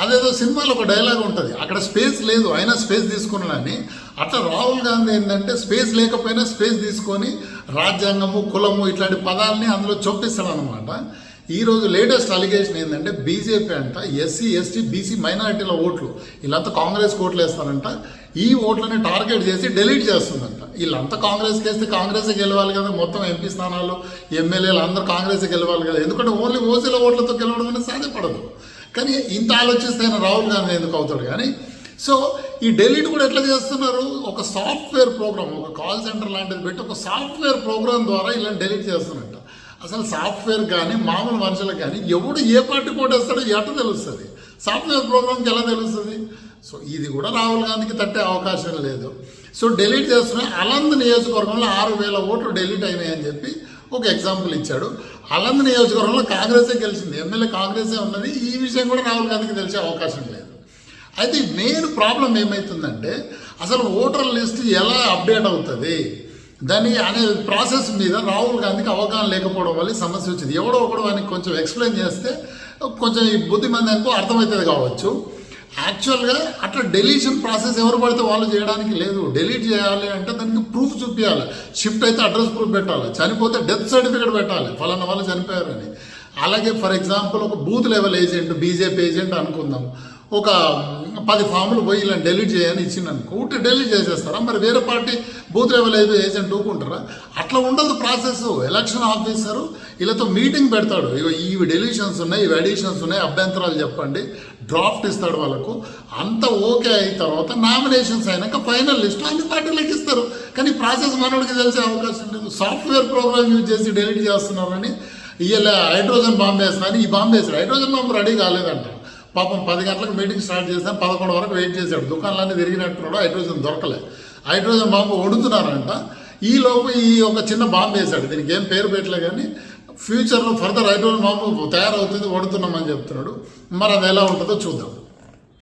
అదేదో సినిమాలో ఒక డైలాగ్ ఉంటుంది. అక్కడ స్పేస్ లేదు అయినా స్పేస్ తీసుకున్నాడని అట్లా రాహుల్ గాంధీ ఏంటంటే స్పేస్ లేకపోయినా స్పేస్ తీసుకొని రాజ్యాంగము కులము ఇట్లాంటి పదాలని అందులో చొప్పిస్తాడు అనమాట ఈరోజు లేటెస్ట్ అలిగేషన్ ఏంటంటే బీజేపీ అంట ఎస్సీ ఎస్టీ బీసీ మైనారిటీల ఓట్లు. వీళ్ళంతా కాంగ్రెస్ ఓట్లు వేస్తారంట. ఈ ఓట్లని టార్గెట్ చేసి డెలీట్ చేస్తుందంట. వీళ్ళంతా కాంగ్రెస్కి వేస్తే కాంగ్రెసే గెలవాలి కదా మొత్తం ఎంపీ స్థానాలు ఎమ్మెల్యేలు అందరూ కాంగ్రెసే గెలవాలి కదా. ఎందుకంటే ఓన్లీ ఓసీల ఓట్లతో గెలవడం అనేది సాధ్యపడదు. కానీ ఇంత ఆలోచిస్తే ఆయన రాహుల్ గాంధీ ఎందుకు అవుతాడు కానీ? సో ఈ ఢిల్లీని కూడా ఎట్లా చేస్తున్నారు? ఒక సాఫ్ట్వేర్ ప్రోగ్రామ్ ఒక కాల్ సెంటర్ లాంటిది పెట్టి ఒక సాఫ్ట్వేర్ ప్రోగ్రామ్ ద్వారా ఇలా డెలీట్ చేస్తున్నట్ట. అసలు సాఫ్ట్వేర్ కానీ మామూలు మనుషులకు కానీ ఎవడు ఏ పార్టీ కోటేస్తాడో ఎట తెలుస్తుంది. సాఫ్ట్వేర్ ప్రోగ్రామ్కి ఎలా తెలుస్తుంది? సో ఇది కూడా రాహుల్ గాంధీకి తట్టే అవకాశం లేదు. సో డెలీట్ చేస్తున్న అలంద్ నియోజకవర్గంలో ఆరు వేల ఓట్లు డెలీట్ అయినాయని చెప్పి ఒక ఎగ్జాంపుల్ ఇచ్చాడు. అలంద నియోజకవర్గంలో కాంగ్రెసే గెలిచింది. ఎమ్మెల్యే కాంగ్రెసే ఉన్నది. ఈ విషయం కూడా రాహుల్ గాంధీకి తెలిసే అవకాశం లేదు. అయితే మెయిన్ ప్రాబ్లం ఏమవుతుందంటే అసలు ఓటర్ లిస్ట్ ఎలా అప్డేట్ అవుతుంది? దాని అనే ప్రాసెస్ మీద రాహుల్ గాంధీకి అవగాహన లేకపోవడం వల్ల సమస్య వచ్చింది. ఎవడో ఒకడు వానికి కొంచెం ఎక్స్ప్లెయిన్ చేస్తే కొంచెం ఈ బుద్ధిమంది అనుకో అర్థమవుతుంది కావచ్చు. యాక్చువల్గా అట్లా డెలీషన్ ప్రాసెస్ ఎవరు పడితే వాళ్ళు చేయడానికి లేదు. డెలీట్ చేయాలి అంటే దానికి ప్రూఫ్ చూపించాలి షిఫ్ట్ అయితే అడ్రస్ ప్రూఫ్ పెట్టాలి. చనిపోతే డెత్ సర్టిఫికేట్ పెట్టాలి. ఫలానా వాళ్ళు చనిపోయారని. అలాగే ఫర్ ఎగ్జాంపుల్ ఒక booth level agent BJP agent అనుకుందాం. ఒక పది ఫామ్లు పోయి ఇలా డెలీట్ చేయని ఇచ్చిందనుకో ఉంటే డెలీట్ చేసేస్తారా? మరి వేరే పార్టీ బూత్ లెవెల్ అయితే ఏజెంట్ ఊకుంటారా అట్లా ఉండదు ప్రాసెస్ ఎలక్షన్ ఆఫీసరు వీళ్ళతో మీటింగ్ పెడతాడు. ఇగో ఇవి డెలిషన్స్ ఉన్నాయి ఇవి అడిషన్స్ ఉన్నాయి అభ్యంతరాలు చెప్పండి. డ్రాఫ్ట్ ఇస్తాడు వాళ్ళకు. అంత ఓకే అయిన తర్వాత నామినేషన్స్ అయినాక ఫైనల్ లిస్ట్ అన్ని పార్టీలకు ఇస్తారు. కానీ ప్రాసెస్ మనోడికి తెలిసే అవకాశం లేదు. సాఫ్ట్వేర్ ప్రోగ్రామ్ యూజ్ చేసి డెలీట్ చేస్తున్నారని ఇలా హైడ్రోజన్ బాంబు వేస్తున్నారని ఈ బాంబు వేస్తారు హైడ్రోజన్ బాంబు రెడీ కాలేదంట. పాపం పది గంటలకు మీటింగ్ స్టార్ట్ చేస్తాం పదకొండు వరకు వెయిట్ చేశాడు. దుకాణాలన్నీ తిరిగినట్టున్నాడు హైడ్రోజన్ దొరకలే. హైడ్రోజన్ బాంబు వండుతున్నారంట ఈలోపు ఈ ఒక చిన్న బాంబు వేశాడు. దీనికి ఏం పేరు పెట్టలే కానీ ఫ్యూచర్లో ఫర్దర్ హైడ్రోజన్ బాంబు తయారవుతుంది వండుతున్నామని చెప్తున్నాడు. మరి అది ఎలా ఉంటుందో చూద్దాం.